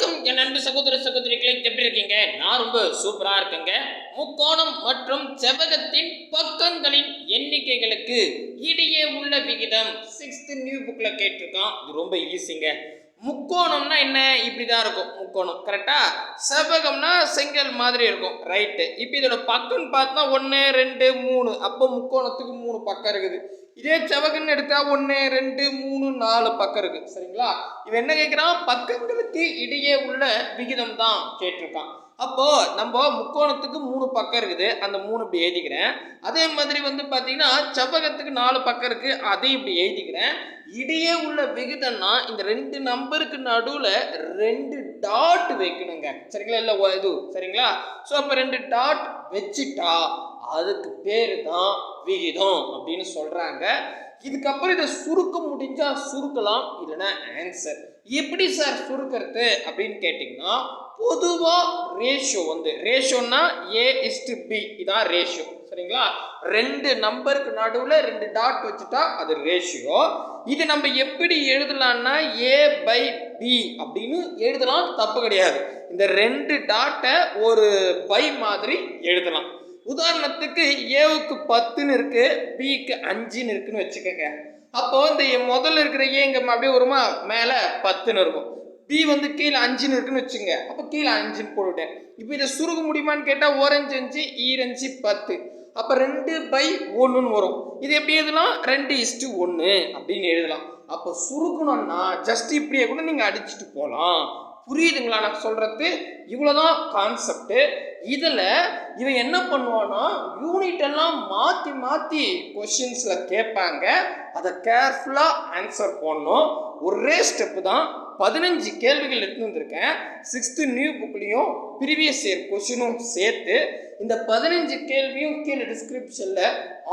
வணக்கம். என் அன்பு சகோதர சகோதரிகளை எப்படி இருக்கீங்க? நான் ரொம்ப சூப்பரா இருக்கேங்க. முக்கோணம் மற்றும் செவ்வகத்தின் பக்கங்களின் எண்ணிக்கைகளுக்கு இடையே உள்ள விகிதம் சிக்ஸ்த் நியூ புக்ல கேட்டிருக்கான். இது ரொம்ப ஈஸிங்க முக்கோணம்னா என்ன? இப்படிதான் இருக்கும். முக்கோணம். கரெக்டா செவ்வகம்னா செங்கல் மாதிரி இருக்கும். ரைட்டு இப்போ இதோட பக்கம்னு பார்த்தா ஒன்று ரெண்டு மூணு. அப்போ முக்கோணத்துக்கு மூணு பக்கம் இருக்குது. இதே செவகன் எடுத்தா ஒன்று ரெண்டு மூணு நாலு பக்கம் இருக்கு. சரிங்களா? இவன் என்ன கேட்குறான் பக்கங்களுக்கு இடையே உள்ள விகிதம் தான் கேட்டிருக்கான். அப்போ நம்ம முக்கோணத்துக்கு மூணு பக்கம் இருக்குது. அந்த மூணு இப்படி எழுதிக்கிறேன். அதே மாதிரி வந்து பார்த்தீங்கன்னா செவ்வகத்துக்கு நாலு பக்கம் இருக்கு. அதையும் இப்படி எழுதிக்கிறேன். இடையே உள்ள விகிதம்னா இந்த ரெண்டு நம்பருக்கு நடுவில் ரெண்டு டாட் வைக்கணுங்க. சரிங்களா? இல்லை இது சரிங்களா? ஸோ அப்போ ரெண்டு டாட் வச்சுட்டா அதுக்கு பேர் தான் விகிதம் அப்படின்னு சொல்கிறாங்க இதுக்கப்புறம் இதை சுருக்க முடிஞ்சால் சுருக்கலாம் இல்லைன்னா ஆன்சர் எப்படி சார் சுருக்கிறது அப்படின்னு கேட்டிங்கன்னா பொதுவாக ரேஷியோ வந்து ரேஷியோன்னா ஏ இஸ்டு பி இதான் ரேஷியோ சரிங்களா? ரெண்டு நம்பருக்கு நடுவில் ரெண்டு டாட் வச்சுட்டா அது ரேஷியோ இது நம்ம எப்படி எழுதலாம்னா ஏ பை பி அப்படின்னு எழுதலாம் தப்பு கிடையாது. இந்த ரெண்டு டாட்டை ஒரு பை மாதிரி எழுதலாம். உதாரணத்துக்கு ஏவுக்கு பத்துன்னு இருக்கு பிக்கு அஞ்சுன்னு இருக்குன்னு வச்சுக்கோங்க. அப்போ இந்த முதல்ல இருக்கிற ஏங்க அப்படியே வருமா? மேலே பத்துன்னு இருக்கும். பி வந்து கீழே அஞ்சுன்னு இருக்குன்னு வச்சுங்க அப்போ கீழே அஞ்சுன்னு போட்டுட்டேன். இப்போ இதை சுருக முடியுமான்னு கேட்டால் ஓரஞ்சு அஞ்சு ஈரஞ்சு பத்து. அப்போ ரெண்டு பை ஒன்றுன்னு வரும். இது எப்படி எழுதலாம்? ரெண்டு இஸ்டு ஒன்று அப்படின்னு எழுதலாம். அப்போ சுருக்கணும்னா ஜஸ்ட் இப்படியே கூட நீங்கள் அடிச்சுட்டு போகலாம் புரியுதுங்களா? நான் சொல்கிறது இவ்வளோதான் கான்செப்ட்டு இதில் இவன் என்ன பண்ணுவான்னா யூனிட் எல்லாம் மாற்றி மாற்றி கொஷின்ஸில் கேட்பாங்க. அதை கேர்ஃபுல்லாக ஆன்சர் பண்ணணும். ஒரே ஸ்டெப்பு தான். பதினஞ்சு கேள்விகள் எடுத்து வந்திருக்கேன். சிக்ஸ்த்து நியூ புக்லேயும் ப்ரீவியஸ் இயர் கொஷினும் சேர்த்து இந்த பதினஞ்சு கேள்வியும் கீழே டிஸ்கிரிப்ஷனில்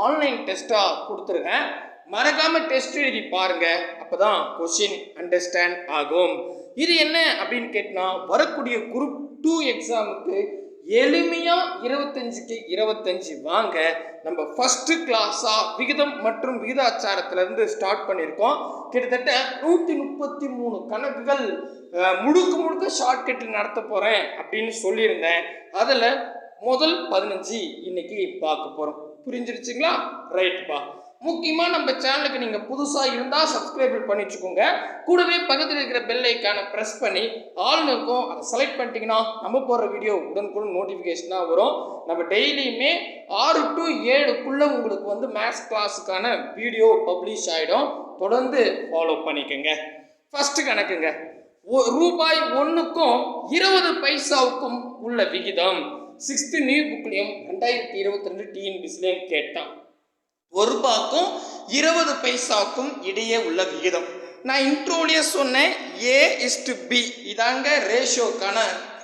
ஆன்லைன் டெஸ்ட்டாக கொடுத்துருக்கேன். மறக்காமல் டெஸ்ட் எழுதி பாருங்கள் அப்போ தான் கொஷின் அண்டர்ஸ்டாண்ட் ஆகும். இது என்ன அப்படின்னு கேட்டினா வரக்கூடிய குரூப் டூ எக்ஸாமுக்கு எளிமையாக இருபத்தஞ்சுக்கு இருபத்தஞ்சு வாங்க. நம்ம ஃபஸ்ட்டு கிளாஸாக விகிதம் மற்றும் விகிதாச்சாரத்திலேருந்து ஸ்டார்ட் பண்ணியிருக்கோம். கிட்டத்தட்ட நூற்றி முப்பத்தி மூணு கணக்குகள் முழுக்க முழுக்க ஷார்ட்கட்டில் நடத்த போகிறேன் அப்படின்னு சொல்லியிருந்தேன். அதில் முதல் பதினஞ்சு இன்னைக்கு பார்க்க போகிறோம் புரிஞ்சிருச்சுங்களா? ரைட்ப்பா முக்கியமாக நம்ம சேனலுக்கு நீங்கள் புதுசாக இருந்தால் சப்ஸ்கிரைப் பண்ணி வச்சுக்கோங்க கூடவே பக்கத்தில் இருக்கிற பெல் ஐக்கானை ப்ரெஸ் பண்ணி ஆள்னு இருக்கும். அதை செலக்ட் பண்ணிட்டீங்கன்னா நம்ம போடுற வீடியோ உடனுக்குடன் நோட்டிஃபிகேஷனாக வரும். நம்ம டெய்லியுமே ஆறு டு ஏழுக்குள்ளே உங்களுக்கு வந்து மேத்ஸ் கிளாஸுக்கான வீடியோ பப்ளிஷ் ஆகிடும் தொடர்ந்து ஃபாலோ பண்ணிக்கோங்க. ஃபஸ்ட்டு கணக்குங்க. ஒ- ரூபாய் ஒன்றுக்கும் இருபது பைசாவுக்கும் உள்ள விகிதம். சிக்ஸ்த்து நியூ புக்லேயும் ரெண்டாயிரத்தி இருபத்தி ரெண்டு டிஎன்பிசிலையும் கேட்டான். ஒரு ரூபாய்க்கும் இருபது பைசாவுக்கும் இடையே உள்ள விகிதம். நான் இன்ட்ரோலியே சொன்னேன் ஏ இஸ்டு பி இதாங்க ரேஷியோக்கான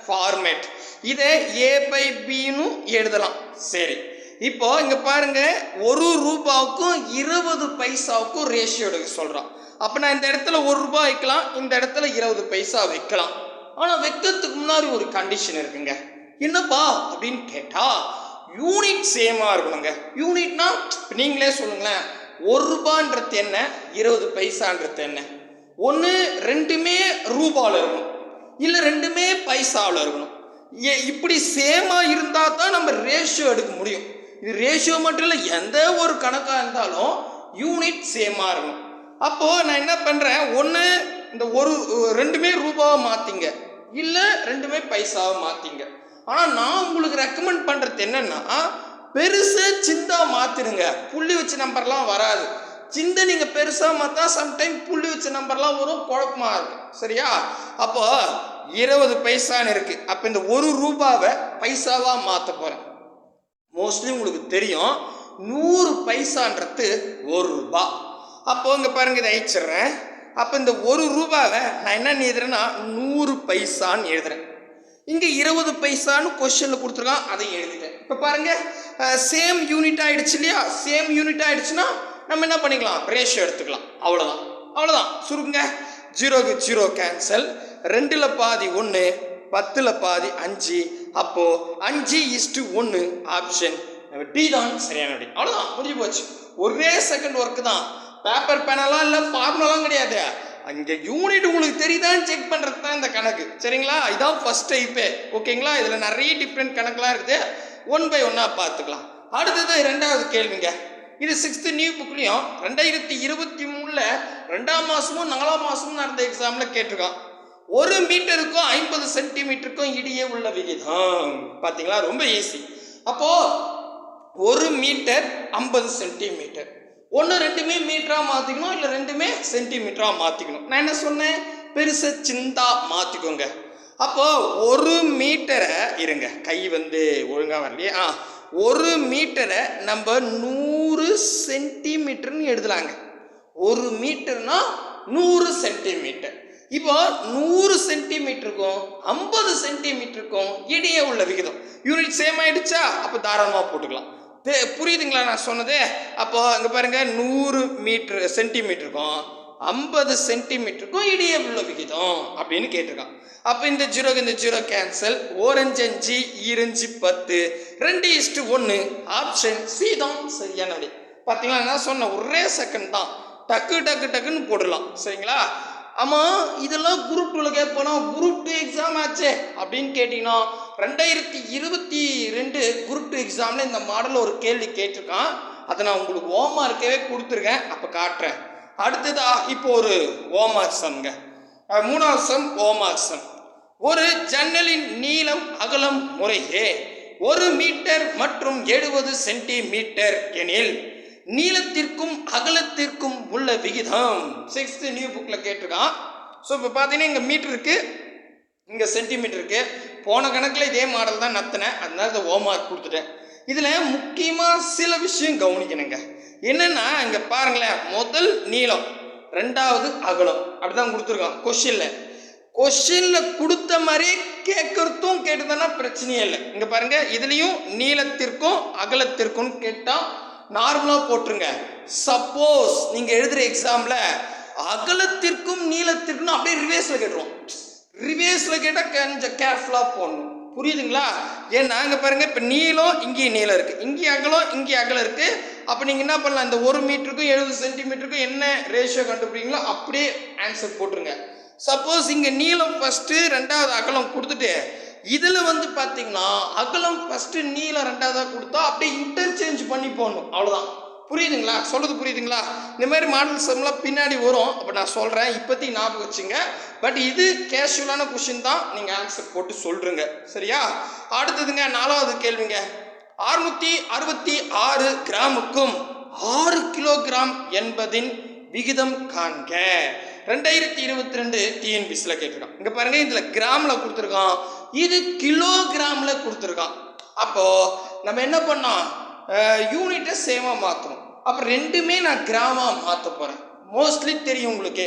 ஃபார்மேட் இதை ஏ பை பின்னு எழுதலாம். சரி. இப்போ இங்க பாருங்க ஒரு ரூபாவுக்கும் இருபது பைசாவுக்கும் ரேஷியோ எடுக்க சொல்றான். அப்ப நான் இந்த இடத்துல ஒரு ரூபாய் வைக்கலாம் இந்த இடத்துல இருபது பைசா வைக்கலாம். ஆனா வைக்கிறதுக்கு முன்னாடி ஒரு கண்டிஷன் இருக்குங்க. என்னப்பா அப்படின்னு கேட்டால் யூனிட் சேமாக இருக்கணுங்க. யூனிட்னா நீங்களே சொல்லுங்களேன். ஒரு ரூபான்றது என்ன? இருபது பைசான்றது என்ன? ஒன்று ரெண்டுமே ரூபாவில் இருக்கணும். இல்லை ரெண்டுமே பைசாவில் இருக்கணும். ஏ இப்படி சேமாக இருந்தால் தான் நம்ம ரேஷியோ எடுக்க முடியும். இது ரேஷியோ மட்டும் இல்லை எந்த ஒரு கணக்காக இருந்தாலும் யூனிட் சேமாக இருக்கணும். அப்போது நான் என்ன பண்ணுறேன் ஒன்று இந்த ஒரு ரெண்டுமே ரூபாவை மாற்றிங்க இல்லை ரெண்டுமே பைசாவை மாற்றிங்க ஆனால் நான் உங்களுக்கு ரெக்கமெண்ட் பண்ணுறது என்னென்னா பெருசு சிந்தா மாற்றிடுங்க புள்ளி வச்ச நம்பர்லாம் வராது. சிந்தை நீங்கள் பெருசாக மாற்றா சம்டைம் புள்ளி வச்ச நம்பர்லாம் வரும் குழப்பமாக இருக்கும். சரியா? அப்போ இருபது பைசான்னு இருக்குது அப்போ இந்த ஒரு ரூபாவை பைசாவாக மாற்ற போகிறேன் மோஸ்ட்லி உங்களுக்கு தெரியும். நூறு பைசான்றது ஒரு ரூபா. அப்போ இங்கே பாருங்க இதை அழிச்சிடுறேன். அப்போ இந்த ஒரு ரூபாவை நான் என்ன எழுதுறேன்னா நூறு பைசான்னு எழுதுறேன். இங்கே இருபது பைசான்னு கொஸ்டினில் கொடுத்துருக்கான் அதை எழுதிட்டேன். இப்போ பாருங்கள் சேம் யூனிட் ஆகிடுச்சு இல்லையா? சேம் யூனிட் ஆகிடுச்சுன்னா நம்ம என்ன பண்ணிக்கலாம்? ரேஷியோ எடுத்துக்கலாம். அவ்வளோதான் அவ்வளோதான் சுருங்க ஜீரோக்கு ஜீரோ கேன்சல் ரெண்டில் பாதி ஒன்று பத்தில் பாதி அஞ்சு. அப்போது அஞ்சு இஸ்டு ஒன்று ஆப்ஷன் டி தான். சரியான விடை அவ்வளோதான் முடிஞ்சு போச்சு. ஒரே செகண்ட் ஒர்க்கு தான். பேப்பர் பேனலாம் இல்லை ஃபார்முலாம் கிடையாது. இங்கே யூனிட் உங்களுக்கு தெரியுதான்னு செக் பண்ணுறது தான் இந்த கணக்கு. சரிங்களா? இதான் ஃபஸ்ட் டைப்பே ஓகேங்களா இதில் நிறைய டிஃப்ரெண்ட் கணக்கெலாம் இருக்குது. ஒன் பை ஒன்னாக பார்த்துக்கலாம். அடுத்தது ரெண்டாவது கேள்விங்க. இது சிக்ஸ்த்து நியூ புக்லேயும் ரெண்டாயிரத்தி இருபத்தி மூணில் ரெண்டாம் மாதமும் நாலாம் மாதமும் நடந்த எக்ஸாமில் கேட்டிருக்கான். ஒரு மீட்டருக்கும் ஐம்பது சென்டிமீட்டருக்கும் இடையே உள்ள விகிதம். பார்த்தீங்களா ரொம்ப ஈஸி அப்போது ஒரு மீட்டர் ஐம்பது சென்டிமீட்டர் ஒன்று ரெண்டுமே மீட்டராக மாற்றிக்கணும் இல்லை ரெண்டுமே சென்டிமீட்டராக மாற்றிக்கணும் நான் என்ன சொன்னேன்? பெருசை சிந்தா மாற்றிக்கோங்க அப்போது ஒரு மீட்டரை இருங்க கை வந்து ஒழுங்காக வரலையே. ஆ ஒரு மீட்டரை நம்ம நூறு சென்டிமீட்டர்னு எழுதலாங்க. ஒரு மீட்டர்னா நூறு சென்டிமீட்டர் இப்போ நூறு சென்டிமீட்டருக்கும் ஐம்பது சென்டிமீட்டருக்கும் இடையே உள்ள விகிதம். யூனிட் சேம் ஆயிடுச்சா? அப்போ தாராளமாக போட்டுக்கலாம். தே- புரியுதுங்களா நான் சொன்னது? அப்போது இங்கே பாருங்க நூறு மீட்ரு சென்டிமீட்டருக்கும் ஐம்பது சென்டிமீட்டருக்கும் இடையே உள்ள விகிதம் அப்படின்னு கேட்டிருக்கான். அப்போ இந்த ஜீரோக்கு இந்த ஜீரோ கேன்சல் ஓரஞ்சு அஞ்சு ஈரஞ்சு பத்து ரெண்டு இஸ்டு ஒன்று ஆப்ஷன் சி தான் சரியான விடை பார்த்தீங்களா நான் சொன்னேன் ஒரே செகண்ட் தான். டக்கு டக்கு டக்குன்னு போடலாம். சரிங்களா? ஆமாம் இதெல்லாம் குரூப் டூவில் கேட்போனா குரூப் டூ எக்ஸாம் ஆச்சே அப்படின்னு கேட்டிங்கன்னா ரெண்டாயிரத்தி இருபத்தி ரெண்டு குரூப் டூ எக்ஸாமில் இந்த மாடல் ஒரு கேள்வி கேட்டிருக்கான். அதை நான் உங்களுக்கு ஹோம்மார்க்கவே கொடுத்துருக்கேன். அப்போ காட்டுறேன். அடுத்ததா இப்போ ஒரு ஓமார் சம்ங்க மூணாவது சம் ஹோம்மார்க் சம் ஒரு ஜன்னலின் நீளம் அகலம் முறையே ஒரு மீட்டர் மற்றும் எழுபது சென்டிமீட்டர் எனில் நீளத்திற்கும் அகலத்திற்கும் உள்ள விகிதம். சிக்ஸ்த் நியூ புக்கில் கேட்டிருக்கான். ஸோ இப்போ பார்த்தீங்கன்னா இங்கே மீட்டருக்கு இங்கே சென்டிமீட்டருக்கு போன கணக்கில் இதே மாடல் தான் நத்தினேன். அதனால இதை ஓமார்க் கொடுத்துட்டேன். இதில் முக்கியமாக சில விஷயம் கவனிக்கணுங்க. என்னென்னா இங்கே பாருங்களேன். முதல் நீளம் ரெண்டாவது அகலம். அப்படிதான் கொடுத்துருக்கான். கொஷினில் கொஷினில் கொடுத்த மாதிரி கேட்கறதும் கேட்டுதானா? பிரச்சனையே இல்லை. இங்கே பாருங்கள் இதுலேயும் நீளத்திற்கும் அகலத்திற்கும் கேட்டால் நார்மலாக போட்டுருங்க. சப்போஸ் நீங்கள் எழுதுகிற எக்ஸாமில் அகலத்திற்கும் நீளத்திற்கும் அப்படியே ரிவேஸில் கேட்டுருவோம். ரிவேஸில் கேட்டால் கொஞ்சம் கேர்ஃபுல்லாக போடணும். புரியுதுங்களா? ஏன் நாங்கள் பாருங்கள் இப்போ நீளம் இங்கேயே நீளம் இருக்குது இங்கே அகலம் இங்கே அகலம் இருக்குது அப்போ நீங்கள் என்ன பண்ணலாம்? இந்த ஒரு மீட்டருக்கும் எழுபது சென்டிமீட்டருக்கும் என்ன ரேஷியோ கண்டுபிடிங்களோ அப்படியே ஆன்சர் போட்டுருங்க. சப்போஸ் இங்கே நீளம் ஃபஸ்ட்டு ரெண்டாவது அகலம் கொடுத்துட்டு இதில் வந்து பார்த்தீங்கன்னா அகலம் ஃபஸ்ட்டு நீளம் ரெண்டாவதாக கொடுத்தா அப்படியே இன்டர்சேஞ்ச் பண்ணி போடணும். அவ்வளோதான் புரியுதுங்களா? சொல்கிறது புரியுதுங்களா? இந்த மாதிரி மாடல் சம்லாம் பின்னாடி வரும். அப்போ நான் சொல்கிறேன் இப்போதைக்கு ஞாபகம் வச்சுங்க. பட் இது கேஷுவலான கொஷின் தான். நீங்கள் ஆன்சர் போட்டு சொல்கிறீங்க சரியா? அடுத்ததுங்க நாலாவது கேள்விங்க. அறுநூத்தி அறுபத்தி ஆறு கிராமுக்கும் ஆறு கிலோகிராம் என்பதின் விகிதம் காண்க. ரெண்டாயிரத்தி இருபத்தி ரெண்டு டிஎன்பிசியில் கேட்டிருக்கான். இங்கே பாருங்கள் இதில் கிராமில் கொடுத்துருக்கான். இது கிலோகிராமில் கொடுத்துருக்கான். அப்போது நம்ம என்ன பண்ணோம்? யூனிட்டை சேமாக மாற்றணும் அப்போ ரெண்டுமே நான் கிராமாக மாற்ற போகிறேன் மோஸ்ட்லி தெரியும் உங்களுக்கு.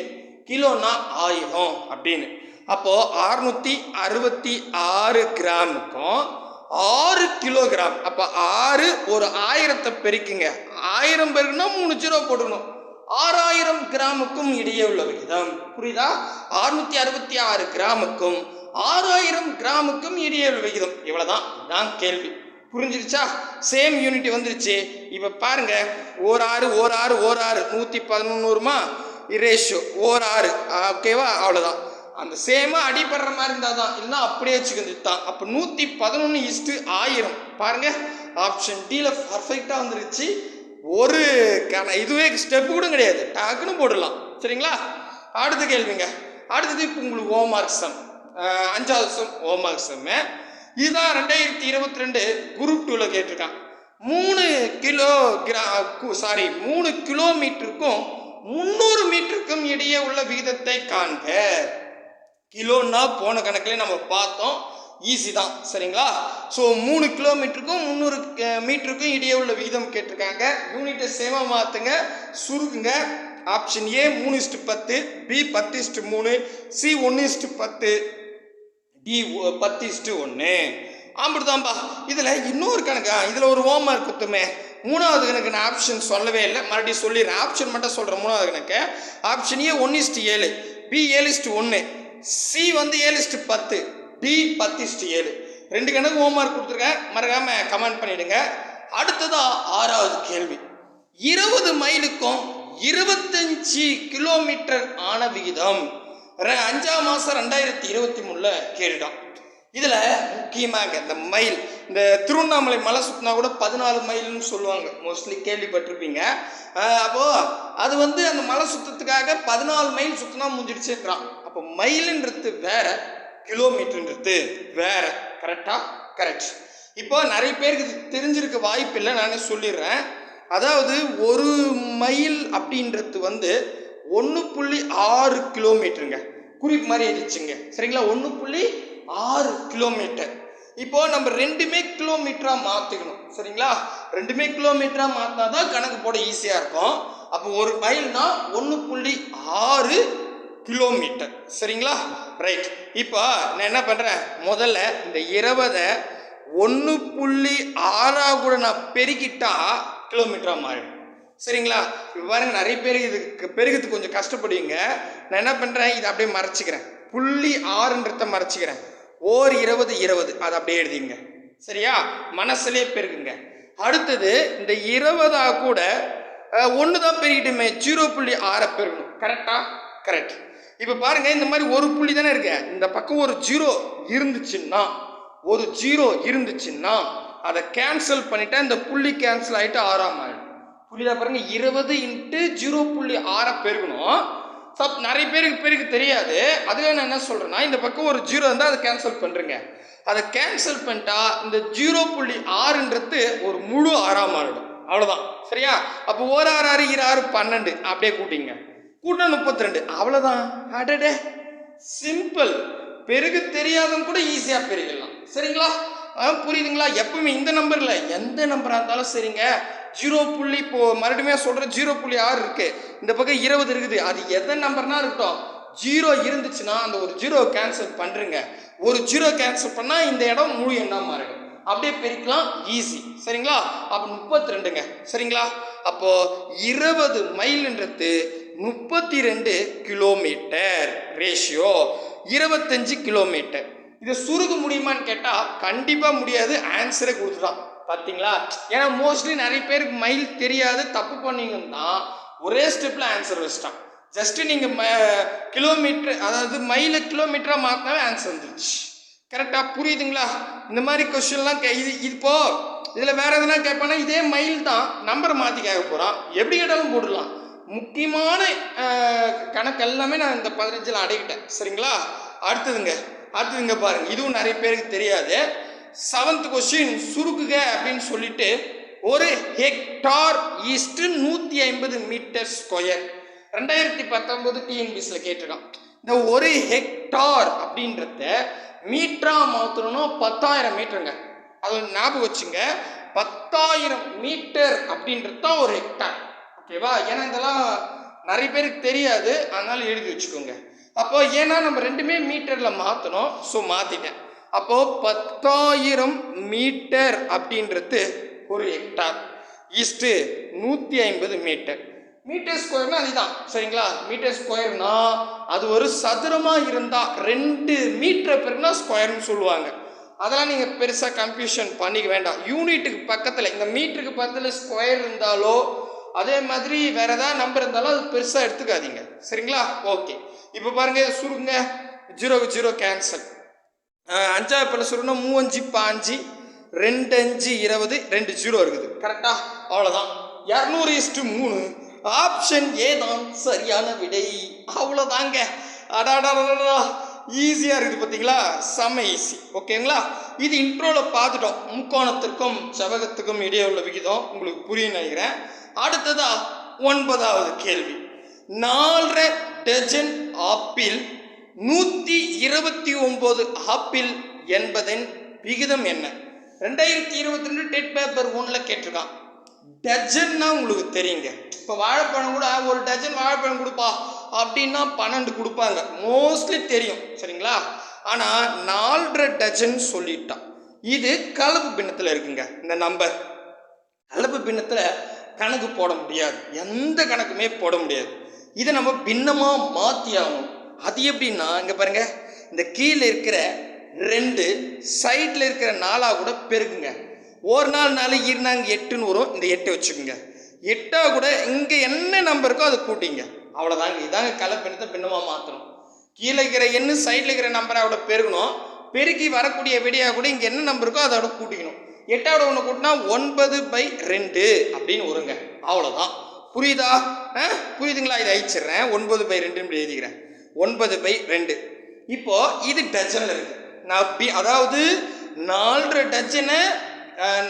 கிலோனா ஆயிரம் அப்படின்னு. அப்போது அறுநூற்றி அறுபத்தி ஆறு கிராமுக்கும் ஆறு கிலோகிராம் அப்போ ஆறு ஒரு ஆயிரத்தை பெருக்குங்க. ஆயிரம் பெருக்குன்னா மூணு ஜீரோ போடணும் ஆறாயிரம் கிராமுக்கும் இடையே உள்ள விகிதம். புரியுதா? அறுநூற்றி அறுபத்தி ஆறு கிராமுக்கும் ஆறாயிரம் கிராமுக்கும் இடையேறு விகிதம். இவ்வளோதான் தான் கேள்வி. புரிஞ்சிருச்சா? சேம் யூனிட் வந்துருச்சு. இப்போ பாருங்க. ஓர் ஆறு ஓர் ஆறு ஓர் ஆறு. நூற்றி பதினொன்றுமா ரேஷியோ ஓர் ஆறு. ஓகேவா அவ்வளோதான் அந்த சேமாக அடிபடுற மாதிரி இருந்தால் தான். இல்லைன்னா அப்படியே வச்சுக்கிறது தான் அப்போ நூற்றி பதினொன்று இஸ்ட்டு ஆயிரம். பாருங்க. ஆப்ஷன் டியில் பர்ஃபெக்டாக வந்துருச்சு. ஒரு கண இதுவே ஸ்டெப்பு கூட கிடையாது. டக்குன்னு போடலாம் சரிங்களா? அடுத்த கேள்விங்க. அடுத்தது இப்போ உங்களுக்கு ஹோம்ஒர்க் சம் அஞ்சாவது செம் ஹோம்ஒர்க் செம்மு. இதுதான் ரெண்டாயிரத்தி இருபத்தி ரெண்டு குரூப் டூவில் கேட்டிருக்கான். மூணு கிலோ கிரா சாரி மூணு கிலோமீட்டருக்கும் முந்நூறு மீட்டருக்கும் இடையே உள்ள விகிதத்தை காண்க. கிலோன்னா போன கணக்கில் நம்ம பார்த்தோம். ஈஸி தான் சரிங்களா? ஸோ மூணு கிலோமீட்டருக்கும் முந்நூறு மீட்டருக்கும் இடையே உள்ள விகிதம் கேட்டிருக்காங்க. யூனிட்டை சேமாக மாற்றுங்க சுருக்குங்க. ஆப்ஷன் ஏ மூணு இஸ்ட்டு பத்து பி பத்து இஸ்ட்டு மூணு சி ஒன்று இஸ்ட்டு பத்து. டி ஒ- பத்து ஒன்று அப்படிதான்ப்பா இதில் இன்னொரு கணக்கா இதில் ஒரு ஹோம்ஒர்க் குத்துமே. மூணாவது கணக்கு நான் ஆப்ஷன் சொல்லவே இல்லை. மறுபடியும் சொல்லிடுறேன். ஆப்ஷன் மட்டும் சொல்கிறேன் மூணாவது கணக்கு. ஆப்ஷன் ஏ ஒன்று இஸ்ட்டு ஏழு. பி ஏழு இஸ்ட்டு ஒன்று சி வந்து ஏழு இஸ்ட்டு பத்து. டி பத்து இஸ்ட்டு ஏழு. ரெண்டு கணக்கு ஹோம்ஒர்க் கொடுத்துருக்கேன். மறக்காமல் கமெண்ட் பண்ணிவிடுங்க அடுத்ததாக ஆறாவது கேள்வி. இருபது மைலுக்கும் இருபத்தஞ்சு கிலோமீட்டர் ஆன விகிதம் அஞ்சாம் மாதம் ரெண்டாயிரத்தி இருபத்தி மூணில் கேட்டுட்டோம். இதில் முக்கியமாக இந்த மைல் இந்த திருவண்ணாமலை மலை சுற்றினா கூட பதினாலு மைல்னு சொல்லுவாங்க. மோஸ்ட்லி கேள்விப்பட்டிருப்பீங்க. அப்போது அது வந்து அந்த மலை சுத்தத்துக்காக பதினாலு மைல் சுற்றினா முடிஞ்சிடுச்சுன்றான். அப்போ மைலுன்றது வேற கிலோமீட்டர்ன்றது வேற. கரெக்டாக கரெக்ட் இப்போ நிறைய பேருக்கு தெரிஞ்சிருக்க வாய்ப்பு இல்லை நானே சொல்லிடுறேன். அதாவது ஒரு மைல் அப்படின்றது வந்து ஒன்று புள்ளி ஆறு கிலோமீட்டருங்க. குறிப்பு மாதிரி எழுதிச்சுங்க. சரிங்களா? ஒன்று புள்ளி ஆறு கிலோமீட்டர். இப்போ நம்ம ரெண்டுமே கிலோமீட்டரா மாற்றிக்கணும் சரிங்களா? ரெண்டுமே கிலோமீட்டரா மாற்றினா தான் கணக்கு போட ஈஸியாக இருக்கும். அப்போ ஒரு மைல்னா ஒன்று புள்ளி ஆறு கிலோமீட்டர். சரிங்களா? ரைட் இப்போ நான் என்ன பண்ணுறேன் முதல்ல இந்த இருபதை ஒன்று புள்ளி ஆறாக கூட நான் பெருக்கிட்டா கிலோமீட்டராக மாறிடும். சரிங்களா? பாருங்க நிறைய பேர் இதுக்கு பெருகிறதுக்கு கொஞ்சம் கஷ்டப்படுவீங்க. நான் என்ன பண்ணுறேன் இதை அப்படியே மறைச்சிக்கிறேன். புள்ளி ஆறுன்றத மறைச்சிக்கிறேன். ஓர் இருபது இருபது. அதை அப்படியே எழுதிங்க சரியா? மனசுலேயே பெருகுங்க. அடுத்தது இந்த இருபதா கூட ஒன்று தான் பெருகிட்டுமே ஜீரோ புள்ளி ஆறை பெருகணும். கரெக்டா கரெக்ட் இப்போ பாருங்க இந்த மாதிரி ஒரு புள்ளி தானே இருக்கு. இந்த பக்கம் ஒரு ஜீரோ இருந்துச்சுன்னா ஒரு ஜீரோ இருந்துச்சுன்னா அதை கேன்சல் பண்ணிட்டா இந்த புள்ளி கேன்சல் ஆகிட்டு ஆறாம் ஆயிடும் புரியுதா பாருங்க இருபது இன்ட்டு ஜீரோ புள்ளி ஆறை பெருகணும் சப் நிறைய பேருக்கு பேருக்கு தெரியாது. அதுல நான் என்ன சொல்கிறேன்னா இந்த பக்கம் ஒரு ஜீரோ இருந்தால் அதை கேன்சல் பண்ணுறேங்க அதை கேன்சல் பண்ணிட்டா இந்த ஜீரோ புள்ளி ஆறுன்றது ஒரு முழு ஆறாக மாறிடும். அவ்வளோதான் சரியா? அப்போ ஒரு ஆறு ஆறு இரு ஆறு பன்னெண்டு. அப்படியே கூட்டிங்க. கூட்டினா முப்பத்தி ரெண்டு அவ்வளோதான் அடடே. சிம்பிள் பெருகு தெரியாதவங்க கூட ஈஸியாக பெருகிடலாம். சரிங்களா? புரியுதுங்களா? எப்பவுமே இந்த நம்பர்ல எந்த நம்பராக இருந்தாலும் சரிங்க. ஜீரோ புள்ளி இப்போ மறுபடியும் சொல்கிறேன் ஜீரோ புள்ளி ஆறு இருக்குது இந்த பக்கம் இருபது இருக்குது. அது எதை நம்பர்னா இருக்கட்டும் ஜீரோ இருந்துச்சுன்னா அந்த ஒரு ஜீரோ கேன்சல் பண்ணுறங்க ஒரு ஜீரோ கேன்சல் பண்ணால் இந்த இடம் முழு எண்ணாக மாறிடும். அப்படியே பிரிக்கலாம் ஈஸி சரிங்களா? அப்போ முப்பத்தி ரெண்டுங்க சரிங்களா? அப்போது இருபது மைல்ன்றது முப்பத்தி ரெண்டு கிலோமீட்டர் ரேஷியோ இருபத்தஞ்சு கிலோமீட்டர் இதை சுருக்க முடியுமான்னு கேட்டால் கண்டிப்பாக முடியாது. ஆன்சரே கொடுத்துட்டான். பார்த்தீங்களா ஏன்னா மோஸ்ட்லி நிறைய பேருக்கு மைல் தெரியாது. தப்பு பண்ணீங்கன்னா ஒரே ஸ்டெப்பில் ஆன்சர் வச்சிட்டான். ஜஸ்ட்டு நீங்கள் ம கிலோமீட்டர் அதாவது மைலை கிலோமீட்டராக மாற்றினாவே ஆன்சர் வந்துருச்சு. கரெக்டாக புரியுதுங்களா? இந்த மாதிரி கொஸ்டின்லாம் கே இது இப்போ இதில் வேற எதுனா கேட்பானா இதே மைல் தான் நம்பரை மாற்றி கேட்க போகிறான் எப்படி கேட்டாலும் போடலாம் முக்கியமான கணக்கு எல்லாமே நான் இந்த பதினஞ்சில் அடைக்கிட்டேன் சரிங்களா? அடுத்ததுங்க. அடுத்ததுங்க பாருங்க. இதுவும் நிறைய பேருக்கு தெரியாது. செவன்த் கொஸ்டின் சுருக்குக அப்படின்னு சொல்லிட்டு ஒரு ஹெக்டார் ஈஸ்ட்டு நூற்றி ஐம்பது மீட்டர் ஸ்கொயர் ரெண்டாயிரத்தி பத்தொம்போது டிஎன்பிஎஸ்ல கேட்டிருக்கான். இந்த ஒரு ஹெக்டார் அப்படின்றத மீட்டரா மாற்றணும்னா பத்தாயிரம் மீட்டருங்க அது ஞாபகம் வச்சுங்க. பத்தாயிரம் மீட்டர் அப்படின்றது தான் ஒரு ஹெக்டார் ஓகேவா ஏன்னா இதெல்லாம் நிறைய பேருக்கு தெரியாது. அதனால எழுதி வச்சுக்கோங்க. அப்போ ஏன்னா நம்ம ரெண்டுமே மீட்டரில் மாற்றணும் ஸோ மாற்றிட்டேன் அப்போது பத்தாயிரம் மீட்டர் அப்படின்றது ஒரு ஹெக்டார் ஈஸ்ட்டு நூற்றி ஐம்பது மீட்டர். மீட்டர் ஸ்கொயர்னா அதுதான் சரிங்களா? மீட்டர் ஸ்கொயர்னா அது ஒரு சதுரமாக இருந்தால் ரெண்டு மீட்டர் பெருனா ஸ்கொயர்னு சொல்லுவாங்க. அதெல்லாம் நீங்கள் பெருசாக கன்ஃபியூஷன் பண்ணிக்க வேண்டாம். யூனிட்டுக்கு பக்கத்தில் இந்த மீட்டருக்கு பக்கத்தில் ஸ்கொயர் இருந்தாலோ அதே மாதிரி வேறு ஏதாவது நம்பர் இருந்தாலும் அது பெருசாக எடுத்துக்காதீங்க. சரிங்களா? ஓகே இப்போ பாருங்க சுருங்க. ஜீரோக்கு ஜீரோ கேன்சல் அஞ்சா பல்ல சொல்லணும் மூவஞ்சு பாஞ்சு ரெண்டு அஞ்சு இருபது ரெண்டு ஜீரோ இருக்குது. கரெக்டா அவ்வளோதான் இரநூறு இஸ்டு மூணு. ஆப்ஷன் ஏ தான் சரியான விடை. அவ்வளோதாங்க அடாடாடா ஈஸியாக இருக்குது பார்த்தீங்களா செம ஈஸி ஓகேங்களா இது இன்ட்ரோவில் பார்த்துட்டோம். முக்கோணத்திற்கும் செவகத்துக்கும் இடையே உள்ள விகிதம். உங்களுக்கு புரியும் நினைக்கிறேன். அடுத்ததா ஒன்பதாவது கேள்வி. நாலரை டஜன் ஆப்பிள் நூற்றி இருபத்தி ஒம்பது ஆப்பிள் என்பதன் விகிதம் என்ன? ரெண்டாயிரத்தி இருபத்தி ரெண்டு டெட் பேப்பர் ஒன்றில் கேட்டிருக்கான். டஜன்னா உங்களுக்கு தெரியுங்க. இப்போ வாழைப்பழம் கூட ஒரு டஜன் வாழைப்பழம் கொடுப்பா. அப்படின்னா பன்னெண்டு கொடுப்பாங்க. மோஸ்ட்லி தெரியும். சரிங்களா? ஆனால் நாலரை டஜன் சொல்லிட்டான். இது கலப்பு பின்னத்தில் இருக்குங்க. இந்த நம்பர் கலப்பு பின்னத்தில் கணக்கு போட முடியாது. எந்த கணக்குமே போட முடியாது. இதை நம்ம பின்னமாக மாற்றி ஆகணும். அது எப்படின்னா இங்கே பாருங்க இந்த கீழே இருக்கிற ரெண்டு சைடில் இருக்கிற நாளாக கூட பெருக்குங்க ஒரு நாள் நாலு இருநாங்க எட்டுன்னு வரும். இந்த எட்டு வச்சுக்கோங்க. எட்டாக கூட இங்கே என்ன நம்பர் இருக்கோ அதை கூட்டிங்க. அவ்வளோதாங்க இதாங்க கலப்பினத்தை பின்னமாக மாற்றணும் கீழே இருக்கிற எண்ணு சைடில் இருக்கிற நம்பரை அவட பெருகணும். பெருக்கி வரக்கூடிய விடையாக கூட இங்கே என்ன நம்பர் இருக்கோ அதோட கூட்டிக்கணும். எட்டாவோட ஒன்று கூட்டினா ஒன்பது பை ரெண்டு அப்படின்னு வருங்க. அவ்வளோதான் புரியுதா? ஆ? புரியுதுங்களா? இதை அழிச்சிடுறேன். ஒன்பது பை ரெண்டுன்னு எழுதிக்கிறேன். ஒன்பது பை ரெண்டு. இப்போ இது டஜனில் இருக்கு. நான் பி அதாவது நாலரை டஜனை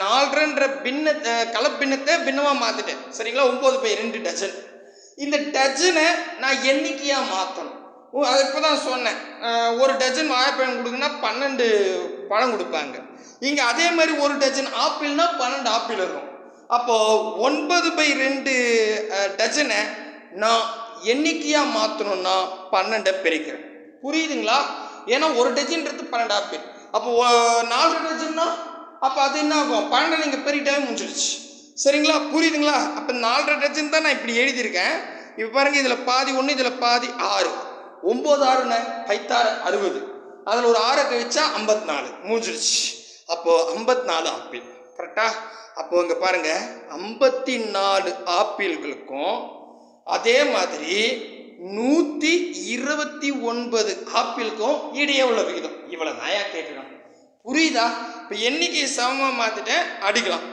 நாலரைன்ற பின்ன கலப்பின்னத்தை பின்னமாக மாற்றிட்டேன் சரிங்களா? ஒம்பது பை ரெண்டு டஜன் இந்த டஜனை நான் எண்ணிக்கையாக மாற்றணும் அது இப்போ தான் சொன்னேன் ஒரு டஜன் வாழைப்பழம் கொடுக்குன்னா பன்னெண்டு பழம் கொடுப்பாங்க. இங்கே அதே மாதிரி ஒரு டஜன் ஆப்பிள்னா பன்னெண்டு ஆப்பிள் இருக்கும். அப்போது ஒன்பது பை ரெண்டு டஜனை நான் எண்ணிக்கையாக மாற்றணும்னா பன்னெண்டை பிரிக்கிறேன். புரியுதுங்களா? ஏன்னா ஒரு டஜன்றது பன்னெண்டு ஆப்பிள் அப்போ நாலு டஜன்னா அப்போ அது என்ன ஆகும்? பன்னெண்டு நீங்கள் பெருகிட்டாவே முடிஞ்சிடுச்சு சரிங்களா? புரியுதுங்களா? அப்போ நாலரை டஜன் தான் நான் இப்படி எழுதியிருக்கேன். இப்போ பாருங்கள் இதில் பாதி ஒன்று இதில் பாதி ஆறு. ஒம்பது ஆறுன்னு பைத்தாறு அறுபது. அதில் ஒரு ஆறை கழிச்சா ஐம்பத்தி நாலு முடிஞ்சிடுச்சு அப்போது ஐம்பத்தி நாலு ஆப்பிள் கரெக்டாக அப்போ இங்கே பாருங்க ஐம்பத்தி நாலு ஆப்பிள்களுக்கும் அதே மாதிரி நூற்றி இருபத்தி ஒன்பது ஆப்பிளுக்கும் இடையே உள்ள விகிதம். இவ்வளோ நாயா கேட்டுக்கலாம் புரியுதா? இப்போ எண்ணிக்கையை சமமாக மாற்றிட்டேன் அடிக்கலாம்.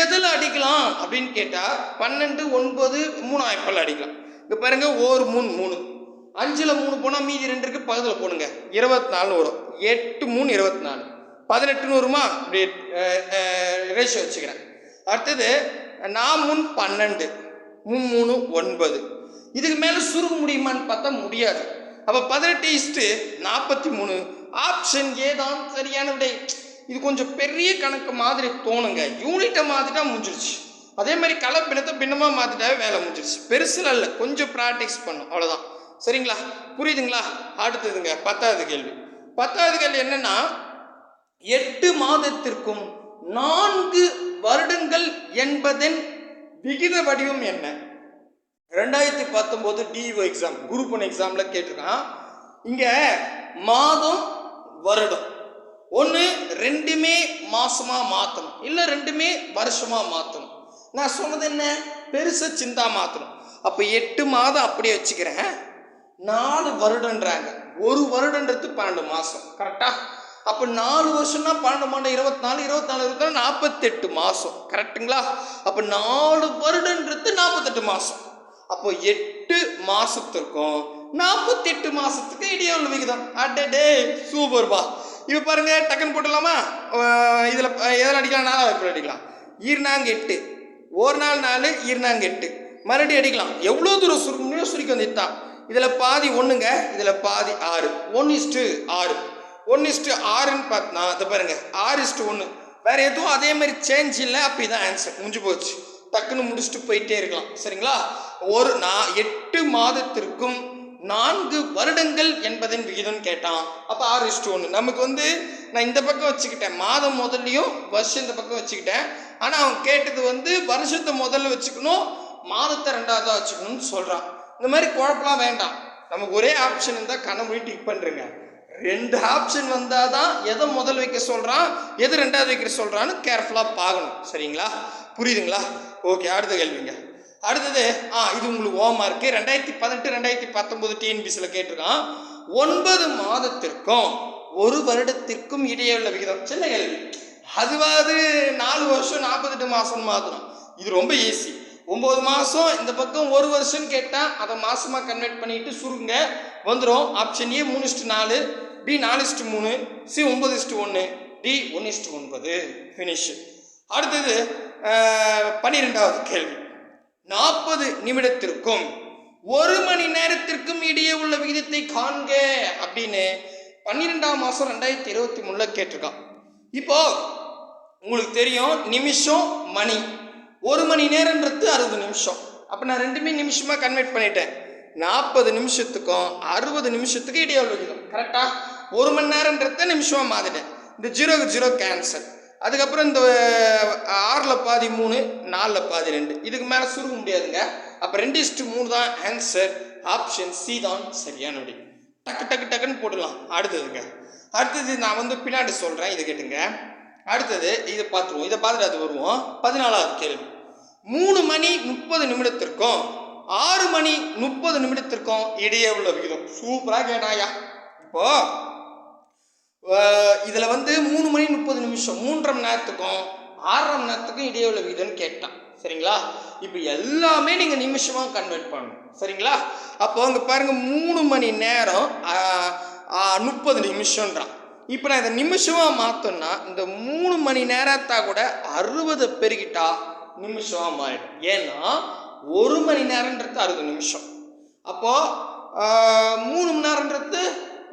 எதில் அடிக்கலாம் அப்படின்னு கேட்டால் பன்னெண்டு ஒன்பது மூணு ஆப்பிள் அடிக்கலாம். இப்போ பாருங்க ஒரு மூணு மூணு. அஞ்சில் மூணு போனால் மீதி ரெண்டு இருக்குது பகுதியில் போடுங்க. இருபத்தி நாலு வரும். எட்டு மூணு இருபத்தி நாலு. பதினெட்டுன்னு வருமா இப்படி ரேஷியோ வச்சுக்கிறேன். அடுத்தது நான் முன் பன்னெண்டு மூணு மூணு ஒன்பது. இதுக்கு மேலே சுருக முடியுமான்னு பார்த்தா முடியாது. அப்போ பதினெட்டு இஸ்ட்டு நாற்பத்தி மூணு. ஆப்ஷன் ஏ தான் சரியான விடை. இது கொஞ்சம் பெரிய கணக்கு மாதிரி தோணுங்க. யூனிட்டை மாற்றிட்டா முடிஞ்சிருச்சு. அதே மாதிரி கலப்பினத்தை பின்னமாக மாற்றிட்டாவே வேலை முடிஞ்சிருச்சு. பெருசில் இல்லை கொஞ்சம் ப்ராக்டிஸ் பண்ணும். அவ்வளோதான் சரிங்களா? புரியுதுங்களா? அடுத்ததுங்க பத்தாவது கேள்வி. பத்தாவது கேள்வி என்னென்னா எட்டு மாதத்திற்கும் நான்கு வருடங்கள் என்பதன் விகித வடிவம் என்ன? ரெண்டாயிரத்தி பத்தொம்போது டிஓ எக்ஸாம் குரூப் ஒன் எக்ஸாமில் கேட்டிருக்கான். இங்கே மாதம் வருடம். ஒன்று ரெண்டுமே மாசமாக மாற்றணும் இல்லை ரெண்டுமே வருஷமாக மாற்றணும் நான் சொன்னது என்ன? பெருசாக சிந்தா மாற்றணும் அப்போ எட்டு மாதம் அப்படியே வச்சுக்கிறேன். நாலு வருடன்றாங்க. ஒரு வருடன்றது பன்னெண்டு மாதம் கரெக்டாக அப்போ நாலு வருஷம்னா பன்னெண்டு மாதம் இருபத்தி நாலு இருபத்தி நாலு இருபத்தி நாற்பத்தெட்டு மாதம் கரெக்டுங்களா அப்போ நாலு வருடன்றது நாற்பத்தெட்டு மாதம் அப்போ எட்டு மாதத்திற்கும் நாற்பத்தெட்டு மாதத்துக்கு இடையே உள்ள விகிதம். அடடே சூப்பர்பா இப்போ பாருங்க டக்குன்னு போட்டுடலாமா? இதில் எதில் அடிக்கலாம்? நாலாவது எப்படி அடிக்கலாம். ஈர்னாங்க எட்டு ஒரு நாள் நாலு ஈர்னாங்க எட்டு மறுபடியும் அடிக்கலாம். எவ்வளோ தூரம் சுருக்க முடியும் சுருக்கி வந்துட்டான் இதில் பாதி ஒன்றுங்க இதில் பாதி ஆறு. ஒன் இஸ்ட்டு ஆறு. ஒன் இஸ்ட்டு ஆறுன்னு பார்த்தா அதை பாருங்க. ஆறு இஸ்ட்டு ஒன்று வேற எதுவும் அதே மாதிரி சேஞ்ச் இல்லை. அப்போ இதான் ஆன்சர் முடிஞ்சு போச்சு. டக்குன்னு முடிச்சுட்டு போயிட்டே இருக்கலாம். சரிங்களா? ஒரு நான் எட்டு மாதத்திற்கும் நான்கு வருடங்கள் என்பதன் விகிதம் கேட்டான். அப்போ ஆறு இஸ்ட்டு ஒன்று நமக்கு வந்து நான் இந்த பக்கம் வச்சுக்கிட்டேன். மாதம் முதல்லையும் வருஷம் இந்த பக்கம் வச்சுக்கிட்டேன். ஆனால் அவன் கேட்டது வந்து வருஷத்தை முதல்ல வச்சுக்கணும் மாதத்தை ரெண்டாவதாக வச்சுக்கணும்னு சொல்கிறான் இந்த மாதிரி குழப்பலாம் வேண்டாம். நமக்கு ஒரே ஆப்ஷன் இருந்தால் கண்ணை மூடி டிக் பண்ணுறேங்க ரெண்டு ஆப்ஷன் வந்தால் தான் எதை முதல் வைக்க சொல்கிறான் எது ரெண்டாவது வைக்க சொல்கிறான்னு கேர்ஃபுல்லாக பார்க்கணும். சரிங்களா? புரியுதுங்களா? ஓகே அடுத்த கேள்விங்க. அடுத்தது ஆ இது உங்களுக்கு ஓமா இருக்கு ரெண்டாயிரத்தி பதினெட்டு ரெண்டாயிரத்தி பத்தொன்பது டிஎன்பிசியில் கேட்டிருக்கான். ஒன்பது மாதத்திற்கும் ஒரு வருடத்திற்கும் இடையே உள்ள விகிதம். சின்ன கேள்வி. அதுவாது நாலு வருஷம் நாற்பத்தெட்டு மாதம் மாற்றணும் இது ரொம்ப ஈஸி ஒம்பது மாதம் இந்த பக்கம் ஒரு வருஷம்னு கேட்டால் அதை மாதமாக கன்வெர்ட் பண்ணிட்டு சுருங்க. வந்துடும் ஆப்ஷன் ஏ மூணு நாலு. பி நாலு இஸ்ட்டு மூணு சி ஒன்பது இஸ்ட்டு ஒன்று டி ஒன்று இஸ்ட்டு ஒன்பது. ஃபினிஷ் அடுத்தது பன்னிரெண்டாவது கேள்வி. நாற்பது நிமிடத்திற்கும் ஒரு மணி நேரத்திற்கும் இடையே உள்ள விகிதத்தை காண்க அப்படின்னு பன்னிரெண்டாம் மாதம் ரெண்டாயிரத்தி இருபத்தி மூணில் கேட்டிருக்கான். இப்போ உங்களுக்கு தெரியும் நிமிஷம் மணி. ஒரு மணி நேரன்றது அறுபது நிமிஷம். அப்போ நான் ரெண்டுமே நிமிஷமாக கன்வெர்ட் பண்ணிட்டேன். நாற்பது நிமிஷத்துக்கும் அறுபது நிமிஷத்துக்கு இடையே உள்ள விகிதம். கரெக்டாக ஒரு மணி நேரன்றத நிமிஷமாக மாற்றிட்டேன் இந்த ஜீரோக்கு ஜீரோ கேன்சல் அதுக்கப்புறம் இந்த ஆறில் பாதி மூணு நாலில் பாதி ரெண்டு. இதுக்கு மேலே சுருக்க முடியாதுங்க. அப்போ ரெண்டு இஸ்ட்டு மூணு தான் ஆன்சர் ஆப்ஷன் சி தான் சரியான விடை டக்கு டக்கு டக்குன்னு போடலாம் அடுத்ததுங்க. அடுத்தது நான் வந்து பின்னாடி சொல்கிறேன் இதை கேட்டுங்க. அடுத்தது இதை பார்த்துருவோம். இதை பார்த்துட்டு அது வருவோம். பதினாலாவது கேள்வி. மூணு மணி முப்பது நிமிடத்திற்கும் ஆறு மணி முப்பது நிமிடத்திற்கும் இடையே உள்ள விகிதம். சூப்பராக கேட்டாயா? இப்போது இதில் வந்து மூணு மணி முப்பது நிமிஷம் மூன்றரை மணி நேரத்துக்கும் ஆறரை மணி நேரத்துக்கும் இடையுள்ள உள்ள விகிதம்னு கேட்டான். சரிங்களா? இப்போ எல்லாமே நீங்கள் நிமிஷமாக கன்வெர்ட் பண்ணணும். சரிங்களா? அப்போ அங்கே பாருங்கள் மூணு மணி நேரம் முப்பது நிமிஷம்ன்றான். இப்போ நான் இதை நிமிஷமாக மாத்தோம்னா இந்த மூணு மணி நேரத்தா கூட அறுபது பெருகிட்டா நிமிஷமாக மாறிடும். ஏன்னா ஒரு மணி நேரன்றது அறுபது நிமிஷம். அப்போது மூணு மணி நேரன்றது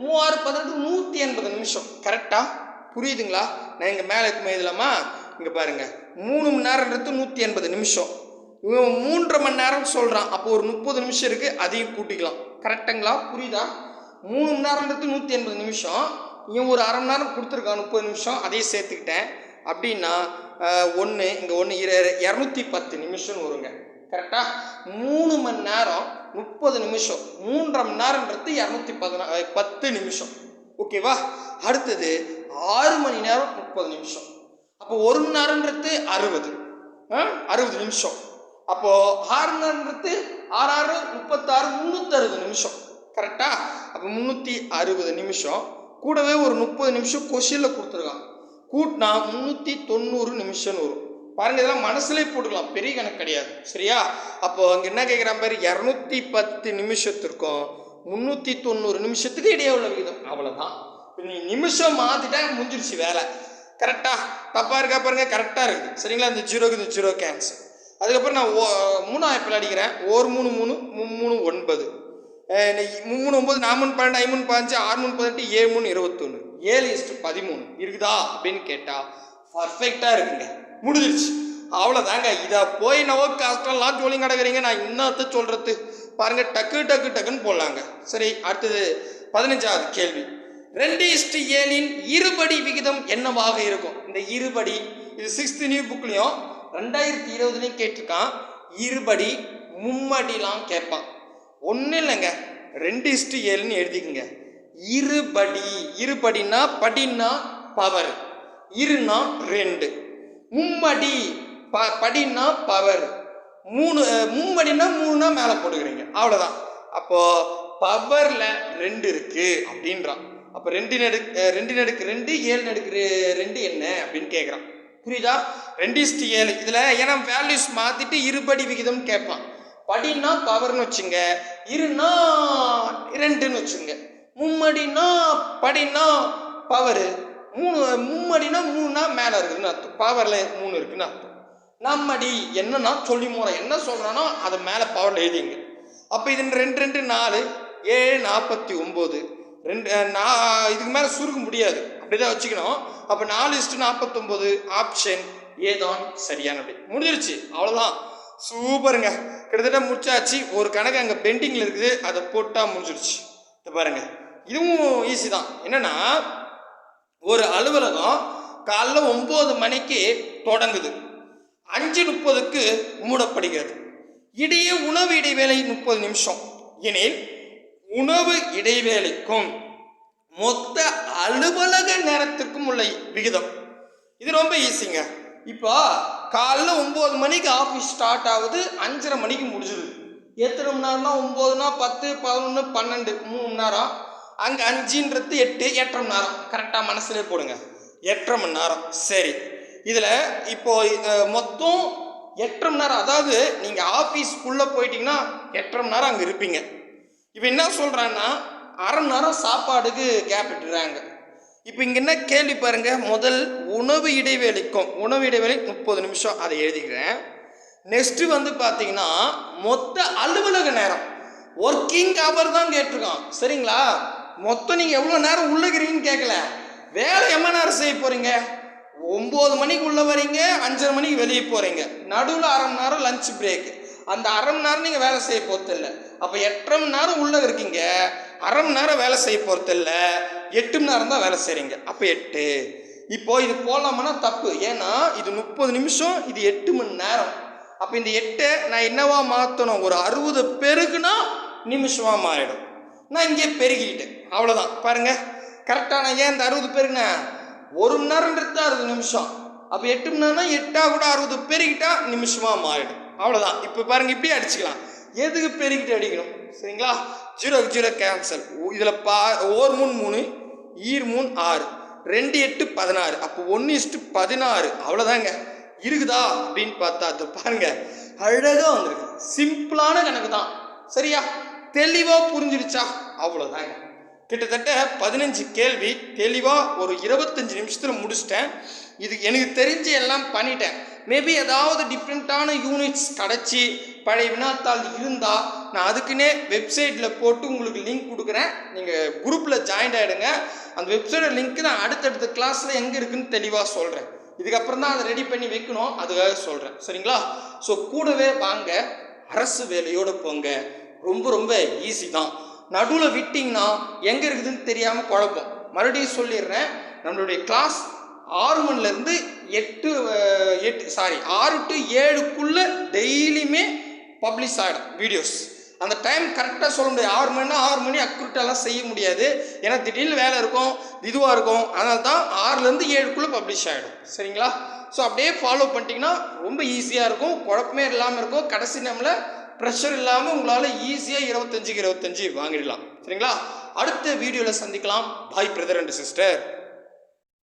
மூவாறு பதினெட்டு நூற்றி எண்பது நிமிஷம். கரெக்டாக புரியுதுங்களா? நான் இங்கே மேலே இருக்கும் எழுதலாமா இங்கே பாருங்கள் மூணு மணி நேரன்றது நூற்றி எண்பது நிமிஷம். இவன் மூன்றரை மணி நேரம் சொல்கிறான் அப்போ ஒரு முப்பது நிமிஷம் இருக்குது அதையும் கூட்டிக்கலாம். கரெக்டுங்களா புரியுதா? மூணு மணி நேரன்றது நூற்றி எண்பது நிமிஷம். இவன் ஒரு அரை மணி நேரம் கொடுத்துருக்கான் முப்பது நிமிஷம். அதையும் சேர்த்துக்கிட்டேன். அப்படின்னா ஒன்று இங்கே ஒன்று இரநூத்தி பத்து நிமிஷம்னு வருங்க. கரெக்டாக மூணு மணி நேரம் முப்பது நிமிஷம். மூன்றரை மணி நேரம்ன்றது இரநூத்தி பதினா பத்து நிமிஷம். ஓகேவா அடுத்தது ஆறு மணி நேரம் முப்பது நிமிஷம். அப்போ ஒரு மணி நேரம்ன்றது அறுபது. அறுபது நிமிஷம். அப்போ ஆறு மணி நேரம்ன்றது ஆறு ஆறு முப்பத்தாறு முந்நூற்றறுபது நிமிஷம். கரெக்டா அப்போ முந்நூற்றி அறுபது நிமிஷம். கூடவே ஒரு முப்பது நிமிஷம் கொஷினில் கொடுத்துருக்கான் கூட்டினா முந்நூற்றி தொண்ணூறு நிமிஷம்னு வரும். பாருங்க இதெல்லாம் மனசுலே போட்டுக்கலாம். பெரிய கணக்கு கிடையாது. சரியா? அப்போ அங்கே என்ன கேட்குற மாதிரி இரநூத்தி பத்து நிமிஷத்திற்கும் முந்நூற்றி தொண்ணூறு நிமிஷத்துக்கு இடையே உள்ள விகிதம். அவ்வளோதான் இப்போ நீ நிமிஷம் மாற்றிட்டா முடிஞ்சிருச்சு வேலை. கரெக்டாக தப்பாக இருக்கா பாருங்க? கரெக்டாக இருக்குது சரிங்களா? இந்த ஜீரோக்கு இந்த ஜீரோ கேன்சல் அதுக்கப்புறம் நான் ஓ மூணாயிரத்தில் அடிக்கிறேன். ஒரு மூணு மூணு மூணு மூணு ஒன்பது மூணு ஒம்பது நாலு மூணு பன்னெண்டு ஐமூணு பதினஞ்சு ஆறு மூணு பதினெட்டு ஏழு மூணு இருபத்தொன்று ஏழு இஸ்ட் பதிமூணு. இருக்குதா? அப்படின்னு கேட்டால் பர்ஃபெக்டாக இருக்குங்க. முடிஞ்சிருச்சு. அவ்வளோதாங்க இதை போய் நவோ கஷ்டம்லாம் சொல்லி கிடக்குறீங்க நான் இன்னத்தை சொல்கிறது பாருங்க. டக்கு டக்கு டக்குன்னு போடலாங்க. சரி அடுத்தது பதினஞ்சாவது கேள்வி. ரெண்டு இஸ்டு ஏழின் இருபடி விகிதம் என்னவாக இருக்கும்? இந்த இருபடி இது சிக்ஸ்த் நியூ புக்லேயும் ரெண்டாயிரத்தி இருபதுலையும் கேட்டிருக்கான். இருபடி மும்மடிலாம் கேட்பான். ஒன்றும் இல்லைங்க. ரெண்டு இஸ்டு ஏழுன்னு எழுதிக்கங்க. இருபடி இருபடினா படின்னா பவர் இருனா ரெண்டு. மும்மடி ப படின்னா பவர். மூணு மும்மடினா மூணுனா மேலே போட்டுக்கிறீங்க. அவ்வளோதான் அப்போது பவரில் ரெண்டு இருக்குது அப்படின்றான். அப்போ ரெண்டு நடுக்கு ரெண்டு நடுக்கு ரெண்டு ஏழு நடுக்கு ரெண்டு என்ன அப்படின்னு கேட்குறான் புரியுதா? ரெண்டு இஸ்டி ஏழு. இதில் ஏன்னா வேல்யூஸ் மாற்றிட்டு இருபடி விகிதம் கேட்பான். படின்னா பவர்னு வச்சுங்க இருன்னா ரெண்டுன்னு வச்சுங்க. மும்மடினா படின்னா பவரு. மூணு மும்மடினா மூணுனா மேலே இருக்குதுன்னு அர்த்தம். பவரில் மூணு இருக்குன்னு அர்த்தம். நம்மடி என்னன்னா சொல்லி முறை என்ன சொல்கிறானோ அதை மேலே பவரில் எழுதிங்க. அப்போ இது ரெண்டு ரெண்டு நாலு ஏழு நாற்பத்தி ஒம்பது ரெண்டு நான் நா இதுக்கு மேலே சுருக்க முடியாது. அப்படிதான் வச்சுக்கணும். அப்போ நாலு இஸ்ட்டு நாற்பத்தொம்போது ஆப்ஷன் ஏதான் சரியான அப்படி முடிஞ்சிருச்சு. அவ்வளோதான் சூப்பருங்க. கிட்டத்தட்ட முடிச்சாச்சு. ஒரு கணக்கு அங்கே பெண்டிங்கில் இருக்குது. அதை போட்டால் முடிஞ்சிருச்சு. இது பாருங்கள் இதுவும் ஈஸி தான். என்னென்னா ஒரு அலுவலகம் காலைல ஒம்பது மணிக்கு தொடங்குது. அஞ்சு முப்பதுக்கு மூடப்படுகிறது. இடையே உணவு இடைவேளை முப்பது நிமிஷம். எனில் உணவு இடைவேளைக்கும் மொத்த அலுவலக நேரத்திற்கும் உள்ள விகிதம். இது ரொம்ப ஈஸிங்க இப்போ காலைல ஒம்பது மணிக்கு ஆஃபீஸ் ஸ்டார்ட் ஆகுது அஞ்சரை மணிக்கு முடிஞ்சிடுது எத்தனை மணி நேரம்னா ஒம்போதுனா பத்து பதினொன்று பன்னெண்டு மூணு மணி நேரம். அங்கே அஞ்சுன்றது எட்டு எட்டரை மணி நேரம் கரெக்டாக மனசுலே போடுங்க. எட்டரை மணி நேரம். சரி. இதில் இப்போது மொத்தம் எட்டரை மணி நேரம். அதாவது நீங்கள் ஆஃபீஸ்க்குள்ளே போயிட்டீங்கன்னா எட்டரை மணி நேரம் அங்கே இருப்பீங்க. இப்போ என்ன சொல்கிறான்னா அரை மணி நேரம் சாப்பாடுக்கு கேப் விட்டுறாங்க இப்போ இங்கே என்ன கேள்வி பாருங்க. முதல் உணவு இடைவேளைக்கும் உணவு இடைவேளை முப்பது நிமிஷம். அதை எழுதிக்கிறேன். நெக்ஸ்ட்டு வந்து பார்த்தீங்கன்னா மொத்த அலுவலக நேரம். ஒர்க்கிங் அவர் தான் கேட்டிருக்கான். சரிங்களா? மொத்தம் நீங்கள் எவ்வளோ நேரம் உள்ளுக்கிறீங்கன்னு கேட்கல வேலை எம்மா நேரம் செய்ய போகிறீங்க ஒம்பது மணிக்கு உள்ளே வரீங்க அஞ்சரை மணிக்கு வெளியே போகிறீங்க நடுவில் அரை மணி நேரம் லஞ்ச் பிரேக்கு அந்த அரை மணி நேரம் நீங்கள் வேலை செய்ய போகிறது இல்லை அப்போ எட்டரை மணி நேரம் உள்ளே இருக்கீங்க. அரை மணி நேரம் வேலை செய்ய போகிறது இல்லை எட்டு மணி நேரம் தான் வேலை செய்கிறீங்க அப்போ எட்டு. இப்போது இது போடலாமான்னா தப்பு. ஏன்னா இது முப்பது நிமிஷம் இது எட்டு மணி நேரம். அப்போ இந்த எட்டை நான் என்னவா மாற்றணும் ஒரு அறுபது பேருக்குன்னா நிமிஷமாக மாறிடும். நான் இங்கே பெருகிக்கிட்டேன். அவ்வளோதான் பாருங்க கரெக்டாக நான் ஏன் இந்த அறுபது பெருக்குனேன் ஒரு மணி நேரம்ன்றது அறுபது நிமிஷம். அப்போ எட்டு மணி நேரம்னா எட்டாக கூட அறுபது பெருகிட்டா நிமிஷமாக மாறிடும். அவ்வளோதான் இப்போ பாருங்கள் இப்படி அடிச்சுக்கலாம். எதுக்கு பெருகிட்டு அடிக்கணும்? சரிங்களா? ஜீரோ ஜீரோ கேன்சல் இதில் பா ஓர் மூணு மூணு ஈர் மூணு ஆறு. ரெண்டு எட்டு பதினாறு. அப்போ ஒன்று இஷ்டு பதினாறு. அவ்வளோதாங்க இருக்குதா அப்படின்னு பார்த்தா அது பாருங்கள் அழகாக வந்திருக்கு. சிம்பிளான கணக்கு தான். சரியா? தெளிவாக புரிஞ்சிருச்சா? அவ்வளோதாங்க கிட்டத்தட்ட பதினஞ்சு கேள்வி தெளிவாக ஒரு இருபத்தஞ்சு நிமிஷத்தில் முடிச்சிட்டேன். இது எனக்கு தெரிஞ்சு எல்லாம் பண்ணிட்டேன். மேபி ஏதாவது டிஃப்ரெண்ட்டான யூனிட்ஸ் கிடச்சி பழைய வினாத்தாள் இருந்தால் நான் அதுக்குன்னே வெப்சைட்டில் போட்டு உங்களுக்கு லிங்க் கொடுக்குறேன். நீங்கள் குரூப்பில் ஜாயின் ஆகிடுங்க அந்த வெப்சைட்டோட லிங்க் நான் அடுத்தடுத்த கிளாஸில் எங்கே இருக்குன்னு தெளிவாக சொல்கிறேன் இதுக்கப்புறம் தான் அதை ரெடி பண்ணி வைக்கணும் அதுக்காக சொல்கிறேன் சரிங்களா? ஸோ கூடவே வாங்க அரசு வேலையோடு போங்க. ரொம்ப ரொம்ப ஈஸி தான். நடுவில் விட்டிங்கன்னா எங்கே இருக்குதுன்னு தெரியாமல் குழப்பம். மறுபடியும் சொல்லிடுறேன். நம்மளுடைய கிளாஸ் ஆறு மணிலேருந்து எட்டு எட்டு சாரி ஆறு டு ஏழுக்குள்ளே டெய்லியுமே பப்ளிஷ் ஆகிடும் வீடியோஸ் அந்த டைம் கரெக்டாக சொல்ல முடியாது. ஆறு மணினா ஆறு மணி அக்ரூட்டெல்லாம் செய்ய முடியாது. ஏன்னா திடீர்னு வேலை இருக்கும் இதுவாக இருக்கும். அதனால தான் ஆறுலேருந்து ஏழுக்குள்ளே பப்ளிஷ் ஆகிடும் சரிங்களா? ஸோ அப்படியே ஃபாலோ பண்ணிட்டீங்கன்னா ரொம்ப ஈஸியாக இருக்கும். குழப்பமே இல்லாமல் இருக்கும். கடைசி நேமில் ப்ரெஷர் இல்லாமல் உங்களால் ஈஸியாக இருபத்தஞ்சுக்கு இருபத்தஞ்சு வாங்கிடலாம். சரிங்களா? அடுத்த வீடியோவில் சந்திக்கலாம். பாய் பிரதர் அண்ட் சிஸ்டர்